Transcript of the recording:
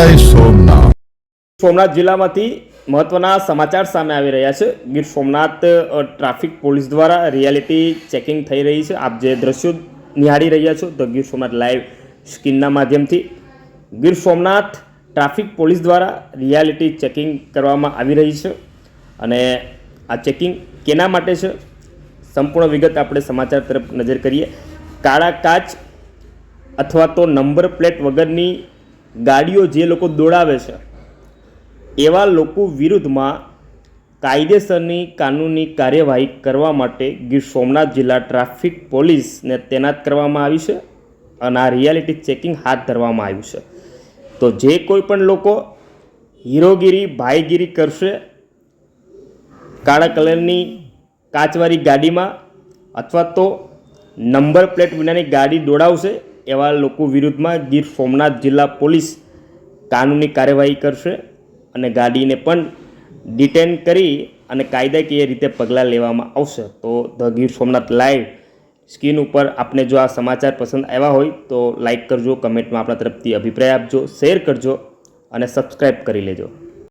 જય સોમનાથ. સોમનાથ જિલ્લામાંથી મહત્વના સમાચાર સામે આવી રહ્યા છે. ગીર સોમનાથ ટ્રાફિક પોલીસ દ્વારા રિયાલિટી ચેકિંગ થઈ રહી છે. આપ જે દ્રશ્યો નિહાળી રહ્યા છો તો ગીર સોમનાથ લાઈવ સ્કીનના માધ્યમથી ગીર સોમનાથ ટ્રાફિક પોલીસ દ્વારા રિયાલિટી ચેકિંગ કરવામાં આવી રહી છે અને આ ચેકિંગ કેના માટે છે? સંપૂર્ણ વિગત આપણે સમાચાર તરફ નજર કરીએ. કાળા કાચ અથવા તો નંબર પ્લેટ વગરની ગાડીઓ જે લોકો દોડાવે છે, એવા લોકો વિરુદ્ધમાં કાયદેસરની કાનૂની કાર્યવાહી કરવા માટે ગીર સોમનાથ જિલ્લા ટ્રાફિક પોલીસને તૈનાત કરવામાં આવી છે અને આ રિયાલિટી ચેકિંગ હાથ ધરવામાં આવ્યું છે. તો જે કોઈ પણ લોકો હીરોગીરી, ભાઈગીરી કરશે, કાળા કલરની કાચવાળી ગાડીમાં અથવા તો નંબર પ્લેટ વિનાની ગાડી દોડાવશે એવા લોકો વિરુદ્ધમાં ગીર સોમનાથ જિલ્લા પોલીસ કાનૂની કાર્યવાહી કરશે અને ગાડીને પણ ડિટેન કરી અને કાયદાકીય રીતે પગલાં લેવામાં આવશે. તો the Gir Somnath live screen ઉપર આપને જો આ સમાચાર પસંદ આવ્યા હોય તો લાઇક કરજો, કમેન્ટમાં આપણા તરફથી અભિપ્રાય આપજો, શેર કરજો અને સબસ્ક્રાઈબ કરી લેજો.